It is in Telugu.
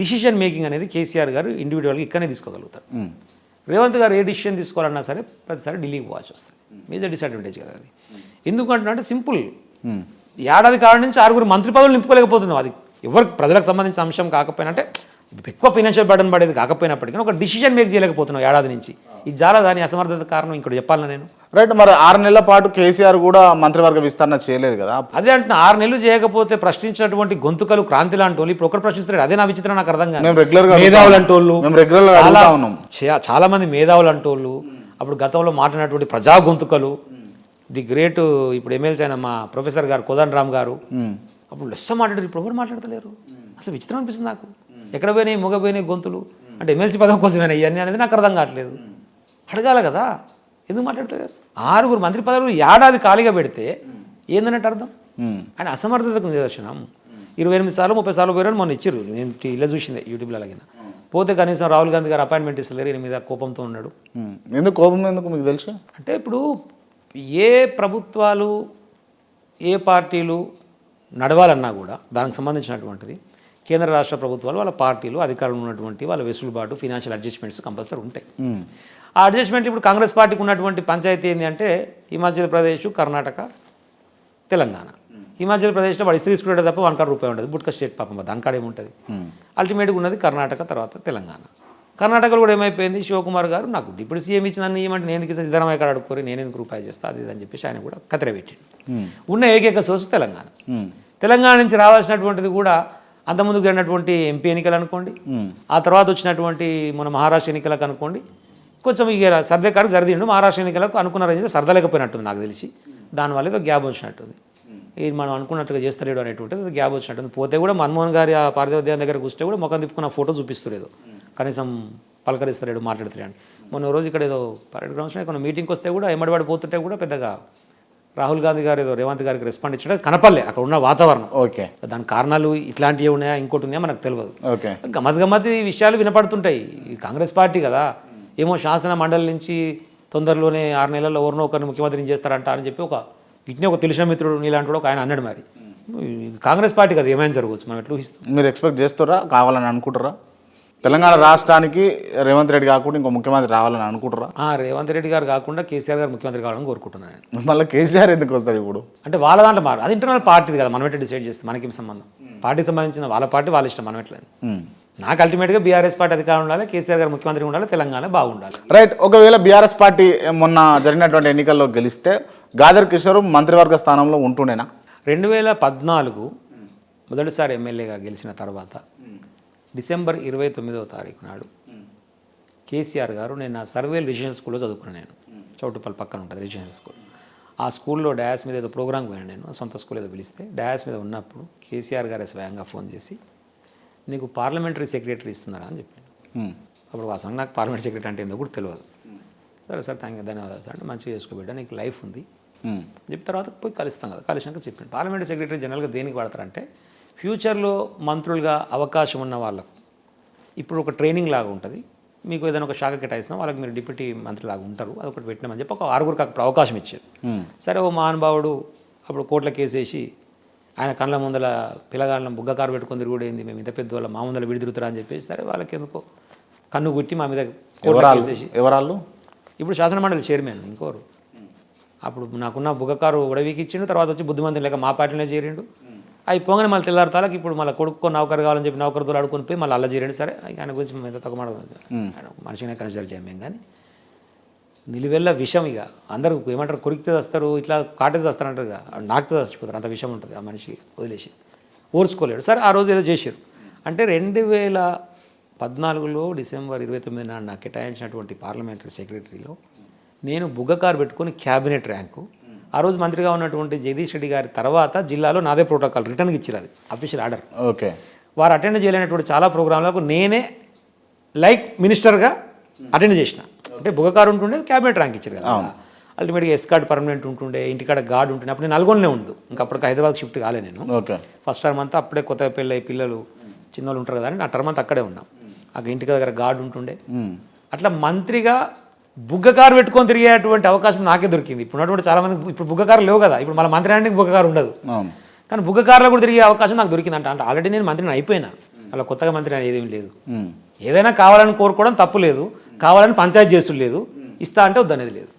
డిసిషన్ మేకింగ్ అనేది కేసీఆర్ గారు ఇండివిజువల్గా ఇక్కడనే తీసుకోగలుగుతారు. రేవంత్ గారు ఏ డిసిషన్ తీసుకోవాలన్నా సరే ప్రతిసారి ఢిల్లీకి పోవాల్సి వస్తుంది. మేజర్ డిసడ్వాంటేజ్ కదా అది. ఎందుకంటే సింపుల్. ఏడాది కాలం నుంచి ఆరుగురు మంత్రి పదవులు నింపుకోలేకపోతున్నాం అది ఎవరికి ప్రజలకు సంబంధించిన అంశం కాకపోయినా అంటే ఎక్కువ ఫైనాన్షియల్ బర్డన్ పడేది కాకపోయినప్పటికీ ఒక డిసిషన్ మేక్ చేయలేకపోతున్నాం ఏడాది నుంచి. ఇది చాలా దాని అసమర్థత కారణం ఇంకోటి చెప్పాలన్నా నేను? రైట్ మరి ఆరు నెలల పాటు కేసీఆర్ కూడా మంత్రివర్గ విస్తరణ చేయలేదు కదా? అదే అంటున్నా ఆరు నెలలు చేయకపోతే ప్రశ్నించినటువంటి గొంతుకలు క్రాంతి లాంటి వాళ్ళు ఇప్పుడు ఒకరు ప్రశ్నిస్తారు అదే నా విచిత్రం నాకు అర్థం కాదు. గా మేధావులు అంటోళ్ళు చాలా చాలా మంది మేధావులు అంటోళ్ళు అప్పుడు గతంలో మాట్లాడినటువంటి ప్రజా గొంతుకలు ది గ్రేట్ ఇప్పుడు ఎమ్మెల్సీ అయిన మా ప్రొఫెసర్ గారు కోదండ రామ్ గారు. అప్పుడు లెస్స మాట్లాడారు ఇప్పుడు ఎవరు మాట్లాడతలేరు? అసలు విచిత్రం అనిపిస్తుంది నాకు. ఎక్కడ పోయినాయి మొగ పోయినాయి గొంతులు? అంటే ఎమ్మెల్సీ పదం కోసమేనా ఇవన్నీ అనేది నాకు అర్థం కావట్లేదు. అడగాలి కదా ఎందుకు మాట్లాడతారు ఆరుగురు మంత్రి పదవులు ఏడాది ఖాళీగా పెడితే ఏందన్నట్టు అర్థం. ఆయన అసమర్థతకు నిదర్శనం. ఇరవై ఎనిమిది సార్లు ముప్పై సార్లు పోయారని మొన్న ఇచ్చారు నేను ఇలా చూసిందే యూట్యూబ్లో అలాగిన పోతే కనీసం రాహుల్ గాంధీ గారు అపాయింట్మెంట్ ఇస్తలేరు. ఈయన మీద కోపంతో ఉన్నాడు. ఎందుకు కోపం ఎందుకు మీకు తెలుసు? అంటే ఇప్పుడు ఏ ప్రభుత్వాలు ఏ పార్టీలు నడవాలన్నా కూడా దానికి సంబంధించినటువంటిది కేంద్ర రాష్ట్ర ప్రభుత్వాలు వాళ్ళ పార్టీలు అధికారంలో ఉన్నటువంటి వాళ్ళ వెసులుబాటు ఫినాన్షియల్ అడ్జస్ట్మెంట్స్ కంపల్సరీ ఉంటాయి. ఆ అడ్జస్ట్మెంట్ ఇప్పుడు కాంగ్రెస్ పార్టీకి ఉన్నటువంటి పంచాయతీ ఏంటి అంటే హిమాచల్ ప్రదేశ్ కర్ణాటక తెలంగాణ. హిమాచల్ ప్రదేశ్లో వాడు ఇస్తే తీసుకునేది తప్ప వన్ కాడ రూపాయి ఉండదు. బుట్క స్టేట్ పాపం దాని కాడ ఏముంటుంది? అల్టిమేట్గా ఉన్నది కర్ణాటక తర్వాత తెలంగాణ. కర్ణాటకలో కూడా ఏమైపోయింది? శివకుమార్ గారు నాకు డిప్యూటీ సీఎం ఇచ్చిన నన్ను ఏమంటే నేను ఎందుకు సిద్ధరామయ్య గారు అడుక్కోరి నేను ఎందుకు రూపాయి చేస్తా? అది అని చెప్పేసి ఆయన కూడా కత్తెర పెట్టిండు. ఉన్న ఏకైక సోర్స్ తెలంగాణ. తెలంగాణ నుంచి రావాల్సినటువంటిది కూడా అంతకుముందుకు జరిగినటువంటి ఎంపీ ఎన్నికలు అనుకోండి ఆ తర్వాత వచ్చినటువంటి మన మహారాష్ట్ర ఎన్నికలకు అనుకోండి కొంచెం ఇక సర్దే కాడికి సర్దిండు మహారాష్ట్ర ఎన్నికలకు అనుకున్న రేంజ్ సర్దలేకపోయినట్టుంది నాకు తెలిసి. దానివల్ల ఏదో గ్యాప్ వచ్చినట్టుంది. ఇది మనం అనుకున్నట్టుగా చేస్తలేడు అనేటువంటిది గ్యాప్ వచ్చినట్టుంది. పోతే కూడా మన్మోహన్ గారి ఆ పార్థివ దగ్గర కూర్చొని కూడా ముఖం తిప్పుకున్న ఫోటో చూపిస్తలేదు కనీసం పలకరిస్తలేడు మాట్లాడుతున్నాడు మొన్న రోజు ఇక్కడ ఏదో పర్యటన గ్రౌండ్స్లో కొన్ని మీటింగ్కి వస్తే కూడా ఎమ్మడిపడి పోతుంటే కూడా పెద్దగా రాహుల్ గాంధీ గారు ఏదో రేవంత్ గారికి రెస్పాండ్ ఇచ్చడం కనపడలే అక్కడ ఉన్న వాతావరణం. ఓకే. దాని కారణాలు ఇట్లాంటివి ఉన్నాయా ఇంకోటి ఉన్నాయా మనకు తెలియదు ఓకే. గమ్మత్ గమ్మతి విషయాలు వినపడుతుంటాయి. కాంగ్రెస్ పార్టీ కదా ఏమో శాసన మండలి నుంచి తొందరలోనే ఆరు నెలల్లో ఎవరినో ఒకరిని ముఖ్యమంత్రిని చేస్తారంట అని చెప్పి ఒక ఇట్నే ఒక తెలిసిన మిత్రుడు నీలాంటి ఒక ఆయన అన్నాడు మరి. కాంగ్రెస్ పార్టీ కదా ఏమైనా జరగవచ్చు మనం ఎట్లా ఊహిస్తాం? మీరు ఎక్స్పెక్ట్ చేస్తారా కావాలని అనుకుంటారా? తెలంగాణ రాష్ట్రానికి రేవంత్ రెడ్డి కాకుండా ఇంకో ముఖ్యమంత్రి రావాలని అనుకుంటారా ఆ, రేవంత్ రెడ్డి గారు కాకుండా కేసీఆర్ గారు ముఖ్యమంత్రి కావాలని కోరుకుంటున్నాను నేను. మళ్ళీ కేసీఆర్ ఎందుకు వస్తారు ఇప్పుడు? అంటే వాళ్ళ దాంట్లో మారు. అది ఇంటర్నల్ పార్టీది కదా మనం ఎట్లా డిసైడ్ చేస్తాం? మనకేం సంబంధం? పార్టీకి సంబంధించిన వాళ్ళ పార్టీ వాళ్ళ ఇష్టం మనం ఎట్లా? ఉమ్. నాకు అల్టిమేట్గా బీఆర్ఎస్ పార్టీ అధికారం ఉండాలి కేసీఆర్ గారు ముఖ్యమంత్రి ఉండాలి తెలంగాణ బాగుండాలి. రైట్ ఒకవేళ బీఆర్ఎస్ పార్టీ మొన్న జరిగినటువంటి ఎన్నికల్లో గెలిస్తే గాదర్ కిషోర్ మంత్రివర్గ స్థానంలో ఉంటుండేనా? రెండు వేల పద్నాలుగు మొదటిసారి ఎమ్మెల్యేగా గెలిచిన తర్వాత డిసెంబర్ ఇరవై తొమ్మిదవ తారీఖు నాడు. కేసీఆర్ గారు నేను నా సర్వేల్ రెసిడెన్షియల్ స్కూల్లో చదువుకున్నాను నేను. చౌటుపల్లి పక్కన ఉంటుంది రెసిడెన్షియల్ స్కూల్. ఆ స్కూల్లో డాయస్ మీద ఏదో ప్రోగ్రామ్కి పోయాను నేను సొంత స్కూల్ ఏదో పిలిస్తే డాయస్ మీద ఉన్నప్పుడు కేసీఆర్ గారు స్వయంగా ఫోన్ చేసి నీకు పార్లమెంటరీ సెక్రటరీ ఇస్తున్నారా? అని చెప్పాను. అప్పుడు వాసన నాకు పార్లమెంట్ సెక్రటరీ అంటే ఎందుకు కూడా తెలియదు. సరే సార్ థ్యాంక్ యూ ధన్యవాదాలు సార్. అంటే మంచిగా చేసుకోబిడ్డ నీకు లైఫ్ ఉంది. చెప్పిన తర్వాత పోయి కలుస్తాం కదా కలిసినాక చెప్పింది పార్లమెంట్ సెక్రటరీ జనరల్గా దేనికి వాడతారంటే ఫ్యూచర్లో మంత్రులుగా అవకాశం ఉన్న వాళ్ళకు. ఇప్పుడు ఒక ట్రైనింగ్ లాగా ఉంటుంది. మీకు ఏదైనా ఒక శాఖ కేటాయిస్తాం వాళ్ళకి మీరు డిప్యూటీ మంత్రి లాగా ఉంటారు. అదొకటి పెట్టినామని చెప్పి ఒక ఆరుగురికి అప్పుడు అవకాశం ఇచ్చారు. సరే ఓ మహానుభావుడు అప్పుడు కోట్ల కేసేసి ఆయన కళ్ళ ముందల పిల్లగాళ్ళని బుగ్గ కారు పెట్టుకొని తిరుగుడు ఏంది మేము ఇంత పెద్ద వాళ్ళ మా ముందర విడిదిరుతురా అని చెప్పేసి సరే వాళ్ళకి ఎందుకో కన్ను గుట్టి మా మీద కోట్ల కేసేసి. ఎవరాళ్ళు? ఇప్పుడు శాసన మండలి చైర్మన్ ఇంకోరు. అప్పుడు నాకున్న బుగ్గకారు ఉడవికి ఇచ్చిండు తర్వాత వచ్చి బుద్ధిమంతులు లేక మా పార్టీలో చేరిండు. అవి పోగానే మళ్ళీ తెల్లారుతాలకి ఇప్పుడు మళ్ళీ కొడుకు నౌకరు కావాలని చెప్పి నౌకరుతో ఆడుకొని పోయి మళ్ళీ అల్ల చేరండి సరే ఆయన గురించి మేము ఎంత తక్కువ మనిషినే కన్సిడర్ చేయం మేము కానీ. నిలువెల్ల విషం ఇక. అందరూ ఏమంటారు కొరికితే వస్తారు ఇట్లా కాటేసి వస్తారంటారు ఇక. నాకుతే చచ్చిపోతారు అంత విషం ఉంటుంది ఆ మనిషి వదిలేసి. ఓర్చుకోలేడు. సరే ఆ రోజు ఏదో చేశారు. అంటే రెండు వేల పద్నాలుగులో డిసెంబర్ ఇరవై తొమ్మిది నాడు నాకు కేటాయించినటువంటి పార్లమెంటరీ సెక్రటరీలో నేను బుగ్గకారు పెట్టుకొని క్యాబినెట్ ర్యాంకు ఆ రోజు మంత్రిగా ఉన్నటువంటి జగదీష్ రెడ్డి గారి తర్వాత జిల్లాలో నాదే ప్రోటోకాల్ రిటర్న్కి ఇచ్చారు అది అఫీషియల్ ఆర్డర్ ఓకే. వారు అటెండ్ చేయలేనటువంటి చాలా ప్రోగ్రాంలకు నేనే లైక్ మినిస్టర్గా అటెండ్ చేసిన. అంటే బుగకారు ఉంటుండే క్యాబినెట్ ర్యాంక్ ఇచ్చారు కదా. అల్టిమేట్గా ఎస్ కార్డ్ పర్మనెంట్ ఉంటుండే ఇంటికాడ గార్డ్ ఉంటుండే అప్పుడు నేను నల్గొండలే ఉండదు. ఇంకా అప్పటికి హైదరాబాద్ షిఫ్ట్ కాలే నేను. ఓకే. ఫస్ట్ టర్మ్ అంతా అప్పుడే కొత్తగా పెళ్ళి పిల్లలు చిన్నోళ్ళు ఉంటారు కదా అని నా టర్మ్ అంతా అక్కడే ఉన్నాం. అక్కడ ఇంటి దగ్గర గార్డ్ ఉంటుండే. అట్లా మంత్రిగా బుగ్గకారు పెట్టుకొని తిరిగేటువంటి అవకాశం నాకే దొరికింది. ఇప్పుడు ఉన్నటువంటి చాలా మంది ఇప్పుడు బుగ్గకారు లేవు కదా. ఇప్పుడు మన మంత్రి అంటే బుగ్గకారు ఉండదు. అవును. కానీ బుగ్గకారులో కూడా తిరిగే అవకాశం నాకు దొరికిందంట అంటే. ఆల్రెడీ నేను మంత్రిని అయిపోయినా. అలా కొత్తగా మంత్రి అనేది ఏమీ లేదు. ఏదైనా కావాలని కోరుకోవడం తప్పు లేదు. కావాలని పంచాయతీ చేసుడు లేదు. ఇస్తా అంటే వద్దనేది లేదు.